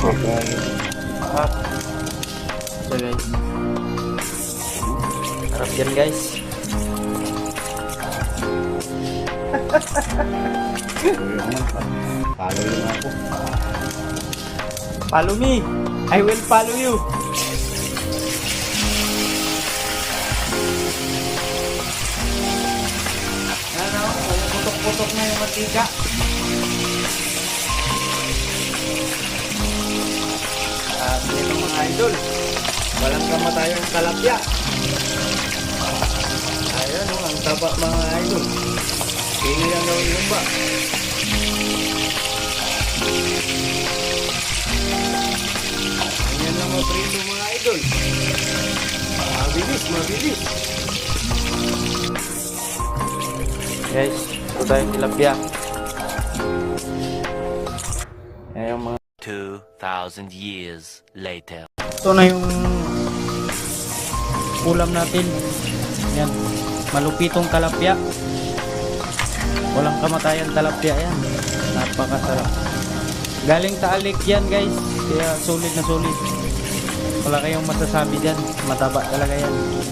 Harap. So guys. Harap yan guys. Follow yun ako. Follow me. I will follow you. Ano, putok-putok na yung matika. Idol, walang kamatayang kalapya. Ayan o, ang taba mga idol. Pili yan daw yung ba? Ayan lang maprito mga idol. Mabilis, mabilis. Guys, ito tayong tilapia. Ayan yung mga 2,000 years later. ito na yung ulam natin. Yan. Malupitong talapya. Walang kamatayan talapya yan. Napakasarap. Galing taalik yan guys. Kaya sulit na sulit. Wala kayong masasabi dyan. Mataba talaga yan.